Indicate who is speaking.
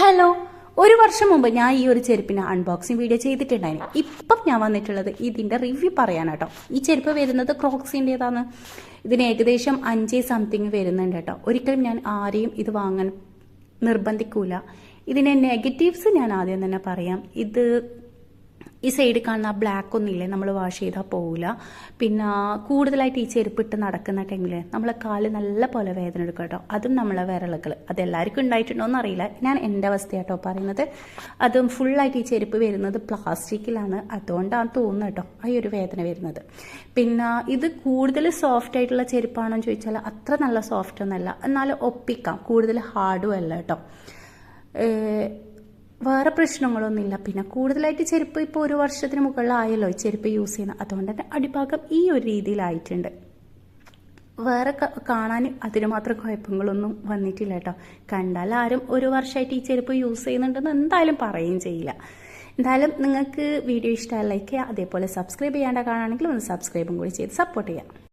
Speaker 1: Hello ഒരു വർഷം മുമ്പ് ഞാൻ ഈ ഒരു ചെരുപ്പിന് അൺബോക്സിങ് വീഡിയോ ചെയ്തിട്ടുണ്ടായിരുന്നു. ഇപ്പം ഞാൻ വന്നിട്ടുള്ളത് ഇതിന്റെ റിവ്യൂ പറയാനാട്ടോ. ഈ ചെരുപ്പ് വരുന്നത് ക്രോക്സിന്റെതാണ് ഇതിന് ഏകദേശം അഞ്ച് സംതിങ് വരുന്നുണ്ട് കേട്ടോ. ഒരിക്കലും ഞാൻ ആരെയും ഇത് വാങ്ങാൻ നിർബന്ധിക്കൂല. ഇതിന്റെ നെഗറ്റീവ്സ് ഞാൻ ആദ്യം തന്നെ പറയാം. ഇത് ഈ സൈഡിൽ കാണുന്ന ആ ബ്ലാക്ക് ഒന്നുമില്ലേ? നമ്മൾ വാഷ് ചെയ്താൽ പോവില്ല പിന്നെ കൂടുതലായിട്ട് ഈ ചെരുപ്പിട്ട് നടക്കുന്ന ടൈമിൽ നമ്മളെ കാൽ നല്ല പോലെ വേദന എടുക്കും കേട്ടോ. അതും നമ്മളെ വിരലുകൾ അതെല്ലാവർക്കും ഉണ്ടായിട്ടുണ്ടോ എന്ന് അറിയില്ല ഞാൻ എന്റെ അവസ്ഥയാട്ടോ പറയുന്നത്. അതും ഫുള്ളായിട്ട് ഈ ചെരുപ്പ് വരുന്നത് പ്ലാസ്റ്റിക്കിലാണ്. അതുകൊണ്ടാണ് തോന്നുന്നത് കേട്ടോ ആ ഒരു വേദന വരുന്നത്. പിന്നെ ഇത് കൂടുതൽ സോഫ്റ്റ് ആയിട്ടുള്ള ചെരുപ്പാണോ എന്ന് ചോദിച്ചാൽ അത്ര നല്ല സോഫ്റ്റ് ഒന്നല്ല എന്നാൽ ഒപ്പിക്കാം. കൂടുതൽ ഹാർഡും അല്ല കേട്ടോ. വേറെ പ്രശ്നങ്ങളൊന്നുമില്ല. പിന്നെ കൂടുതലായിട്ട് ചെരുപ്പ് ഇപ്പോൾ ഒരു വർഷത്തിന് മുകളിലായല്ലോ ചെരുപ്പ് യൂസ് ചെയ്യുന്നത്. അതുകൊണ്ട് തന്നെ അടിഭാഗം ഈ ഒരു രീതിയിലായിട്ടുണ്ട്. വേറെ കാണാൻ അതിന് മാത്രം കുഴപ്പങ്ങളൊന്നും വന്നിട്ടില്ല കേട്ടോ. കണ്ടാൽ ആരും ഒരു വർഷമായിട്ട് ഈ ചെരുപ്പ് യൂസ് ചെയ്യുന്നുണ്ടെന്ന് എന്തായാലും പറയുകയും ചെയ്യില്ല. എന്തായാലും നിങ്ങൾക്ക് വീഡിയോ ഇഷ്ടമായി ലൈക്ക് ചെയ്യുക. അതേപോലെ സബ്സ്ക്രൈബ് ചെയ്യേണ്ട കാണുകയാണെങ്കിൽ ഒന്ന് സബ്സ്ക്രൈബും കൂടി ചെയ്ത് സപ്പോർട്ട് ചെയ്യാം